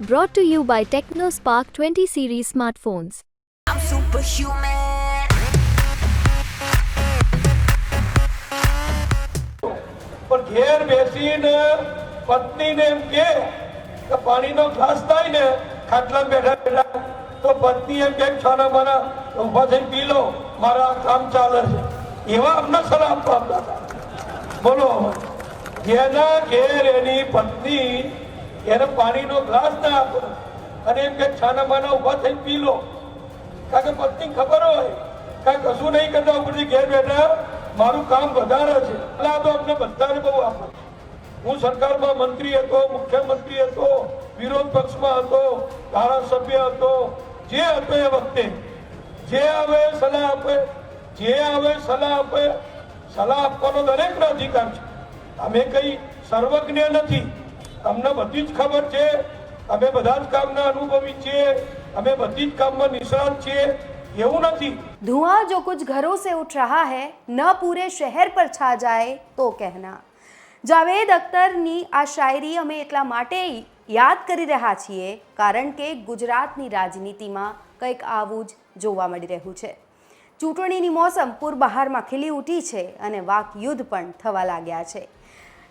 Brought to you by TechnoSpark 20 series smartphones. I'm superhuman. પણ ઘેર બેસીને પત્નીને એમ કે કે પાણીનો ગ્લાસ થાય ને ખાટલા બેઠા બેઠા તો પત્ની એમ કે છોના મારા ઊભા થઈ પી લો મારા કામ ચાલે છે એવા અમને સલાહ આપવા બોલો જેના ઘેર એની પત્ની એને પાણીનો ગ્લાસ ના આપો. અને એમ કે છાના માના ઊભા થઈ પી લો. કારણ કે પત્ની ખબર હોય. કાંઈ કશું નહીં કરતા ઉપરથી ઘેર બેઠા મારું કામ વધારે છે. એટલે આ તો અમને બધાને બહુ આપો હું સરકારમાં મંત્રી હતો, મુખ્યમંત્રી હતો, વિરોધ પક્ષમાં હતો, ધારાસભ્ય હતો. જે હતો એ વખતે, જે આવે સલાહ આપે. જે આવે સલાહ આપે. સલાહ આપવાનો દરેકનો અધિકાર છે. અમે કઈ સર્વજ્ઞ નથી. અમને બધી જ ખબર છે અમે બધા જ કામના અનુભવી છીએ અમે બધી જ કામમાં નિષ્ણાત છીએ એવું નથી धुआं जो कुछ घरों से उठ रहा है न पूरे शहर पर छा जाए તો કહેના જાવેદ અખ્તરની આ શાયરી અમે એટલા માટે યાદ કરી રહ્યા છીએ કારણ કે ગુજરાતની રાજનીતિમાં કંઈક આવું જ જોવા મળી રહ્યું છે ચૂંટણીની મોસમ પૂર બહારમાં ખીલી ઉઠી છે અને વાક યુદ્ધ પણ થવા લાગ્યા છે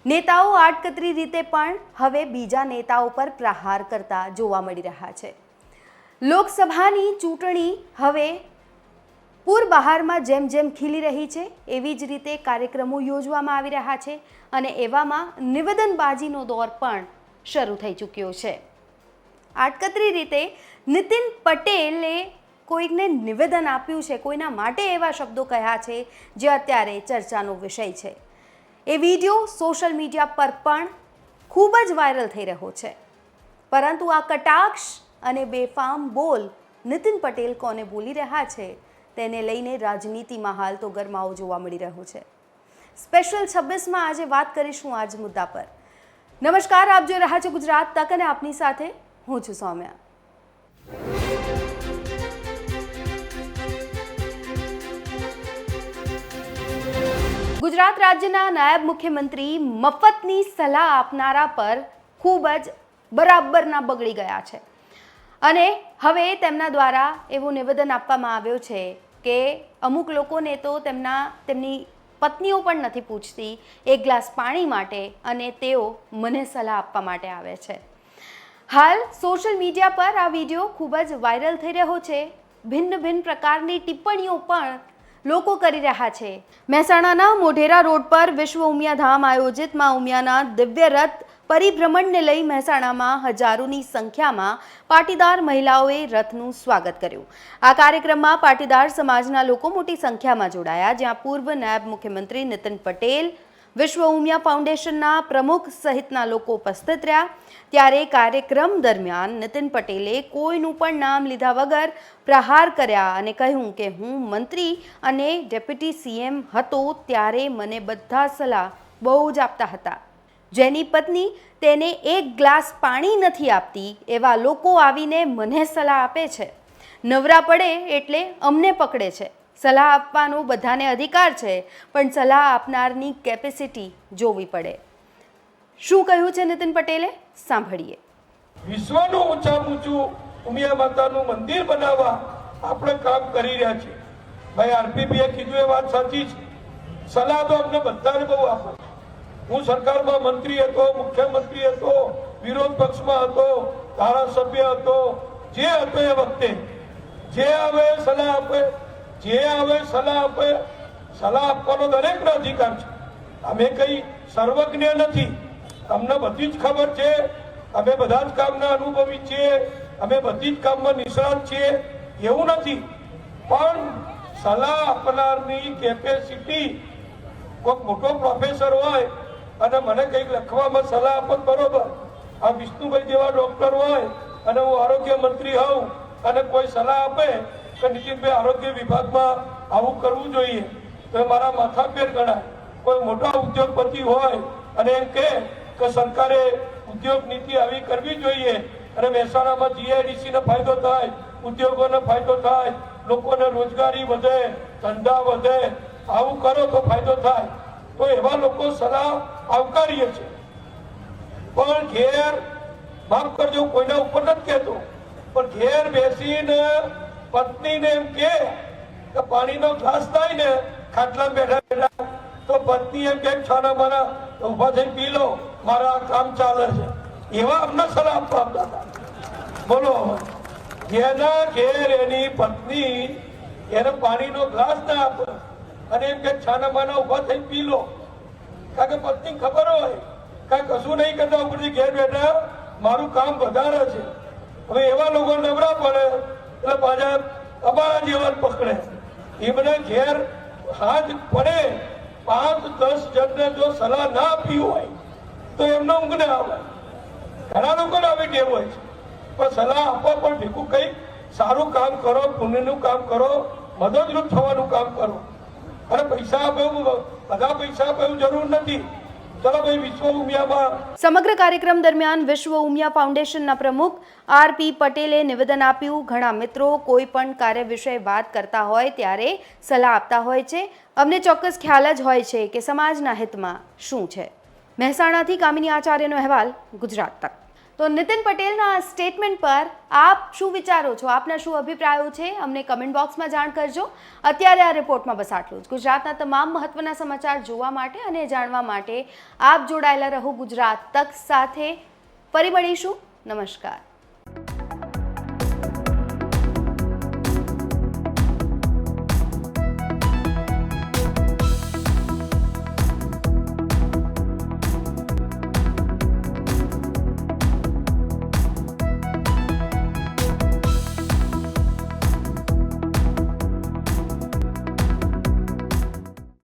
નેતાઓ આડકતરી રીતે પણ હવે બીજા નેતાઓ પર પ્રહાર કરતા જોવા મળી રહ્યા છે. લોકસભાની ચૂંટણી હવે પૂર બહારમાં જેમ જેમ ખીલી રહી છે, એવી જ રીતે કાર્યક્રમો યોજવામાં આવી રહ્યા છે અને એવામાં નિવેદનબાજીનો દોર પણ શરૂ થઈ ચૂક્યો છે. આટકતરી રીતે નીતિન પટેલે કોઈકને નિવેદન આપ્યું છે, કોઈના માટે એવા શબ્દો કહ્યા છે, જે અત્યારે ચર્ચાનો વિષય છે. એ વીડિયો સોશિયલ મીડિયા પર પણ ખૂબ જ વાયરલ થઈ રહ્યો છે. પરંતુ આ કટાક્ષ અને બેફામ બોલ નીતિન પટેલ કોને બોલી રહ્યા છે તેને લઈને રાજનીતિમાં હાલ તો ગરમાવો જોવા મળી રહ્યો છે. સ્પેશિયલ છવ્વીસમાં આજે વાત કરીશું આજ મુદ્દા પર. નમસ્કાર, આપ જો રહ્યા છો ગુજરાત તક અને આપની સાથે હું છું સૌમ્યા. ગુજરાત રાજ્યના નાયબ મુખ્યમંત્રી મફતની સલાહ આપનારા પર ખૂબ જ બરાબરના બગડી ગયા છે. અને હવે તેમના દ્વારા એવું નિવેદન આપવામાં આવ્યું છે કે અમુક લોકોને તો તેમના, તેમની પત્નીઓ પણ નથી પૂછતી, એક ગ્લાસ પાણી માટે અને તેઓ મને સલાહ આપવા માટે આવે છે. હાલ સોશિયલ મીડિયા પર આ વીડિયો ખૂબ જ વાયરલ થઈ રહ્યો છે. ભિન્ન ભિન્ન પ્રકારની ટિપ્પણીઓ પણ લોકો કરી રહ્યા છે. મહેસાણાના મોઢેરા રોડ પર વિશ્વ ઉમિયા ધામ આયોજિતમાં ઉમિયાના દિવ્ય રથ પરિભ્રમણને લઈ મહેસાણામાં હજારોની સંખ્યામાં પાટીદાર મહિલાઓએ રથનું સ્વાગત કર્યું. આ કાર્યક્રમમાં પાટીદાર સમાજના લોકો મોટી સંખ્યામાં જોડાયા. જ્યાં પૂર્વ નાયબ મુખ્યમંત્રી નીતિન પટેલ વિશ્વ ઉમિયા ફાઉન્ડેશનના પ્રમુખ સહિતના લોકો ઉપસ્થિત રહ્યા. ત્યારે કાર્યક્રમ દરમિયાન નીતિન પટેલે કોઈનું પણ નામ લીધા વગર પ્રહાર કર્યા અને કહ્યું કે હું મંત્રી અને ડેપ્યુટી સીએમ હતો ત્યારે મને બધા સલાહ બહુ જ આપતા હતા. જેની પત્ની તેને એક ગ્લાસ પાણી નથી આપતી એવા લોકો આવીને મને સલાહ આપે છે. નવરા પડે એટલે અમને પકડે છે. સલાહ આપવાનો બધાને અધિકાર છે, પણ સલાહ આપનારની કેપેસિટી જોવી પડે. શું કહ્યું છે નીતિન પટેલે? સાંભળીએ. વિશ્વનું ઊંચામાં ઊંચું ઉમિયા માતાનું મંદિર બનાવવા આપણે કામ કરી રહ્યા છીએ. ભાઈ આરપીપીએ કીધું એ વાત સાચી છે. સલાહ તો અમને બધાને બહુ આપો હું સરકારમાં મંત્રી હતો, મુખ્યમંત્રી હતો, વિરોધ પક્ષમાં હતો, ધારાસભ્ય હતો, જે હતો એ વખતે, જે હવે સલાહ આપે જે હવે સલાહ આપે, સલાહ આપવાનો દરેકનો અધિકાર છે. અમે કઈ સર્વજ્ઞ નથી. અમને બધી જ ખબર છે. અમે બધા જ કામના અનુભવી છીએ. અમે બધી જ કામમાં નિષ્ણાત છીએ. એવું નથી. પણ સલાહ આપનારની કેપેસિટી કોઈક મોટો પ્રોફેસર હોય અને મને કંઈક લખવામાં સલાહ આપત બરોબર. આ વિષ્ણુભાઈ જેવા ડોક્ટર હોય અને હું આરોગ્ય મંત્રી હોઉં અને કોઈ સલાહ આપે કે નીતિનભાઈ આરોગ્ય વિભાગમાં આવું કરવું જોઈએ. તો એ મારા પેર ગણાય. કોઈ મોટા ઉદ્યોગપતિ હોય અને એમ કે સરકારે ઉદ્યોગ નીતિ આવી કરવી જોઈએ અને મહેસાણામાં જીઆઈડીસી ને ફાયદો થાય, ઉદ્યોગોને ફાયદો થાય, લોકોને રોજગારી વધે, ધંધા વધે, આવું કરો તો ફાયદો થાય. તો એવા લોકો સલાહ આવકારીએ છે. પણ ઘેર, માફ કરજો, કોઈના ઉપર નથી કહેતો, પણ ઘેર બેસીને પત્નીને એમ કે પાણીનો ગ્લાસ થાય ને, ખાટલા બેઠા બેઠા, તો પત્ની એમ કેમ છાના મારા ઊભા થઈને પી લો. મારા આ કામ ચાલે છે. એવા અમને સલાહ આપવા હતા. બોલો. જેના ઘેર એની પત્ની એને પાણીનો ગ્લાસ ના આપે અને એમ કે છાના માના ઊભા થઈને પી લો. કારણ કે પત્ની ખબર હોય, કાંઈ કશું નહીં કરતા ઉપરથી ઘેર બેઠા, મારું કામ વધારે છે. હવે એવા લોકો નબળા પડે એટલે ભાજપ અમારા જેવા જ પકડે. એમને ઘેર હાથ પડે, પાંચ, દસ જણને જો સલાહ ના આપી હોય, તો એમનો ઊંઘ ના આવે. ઘણા લોકોને આવી ટેવ હોય છે. પણ સલાહ આપવા પણ ભેગું કંઈ સારું કામ કરો, પુણ્યનું કામ કરો, મદદરૂપ થવાનું કામ કરો. અને પૈસા આપે બધા પૈસા આપે એવું જરૂર નથી. સમગ્ર કાર્યક્રમ દરમિયાન વિશ્વ ઉમિયા ફાઉન્ડેશનના પ્રમુખ આર પી પટેલે નિવેદન આપ્યું. ઘણા મિત્રો કોઈ પણ કાર્ય વિશે વાત કરતા હોય ત્યારે સલાહ આપતા હોય છે. અમને ચોક્કસ ખ્યાલ જ હોય છે કે સમાજના હિતમાં શું છે. મહેસાણાથી કામિની આચાર્યનો અહેવાલ, ગુજરાત તક. તો નીતિન પટેલના સ્ટેટમેન્ટ પર આપ શું વિચારો છો? આપના શું અભિપ્રાયો છે? અમને કમેન્ટ બોક્સમાં જાણ કરજો. અત્યારે આ રિપોર્ટમાં બસ આટલું જ. ગુજરાતના તમામ મહત્વના સમાચાર જોવા માટે અને જાણવા માટે આપ જોડાયેલા રહો ગુજરાત તક સાથે. ફરી મળીશું. નમસ્કાર.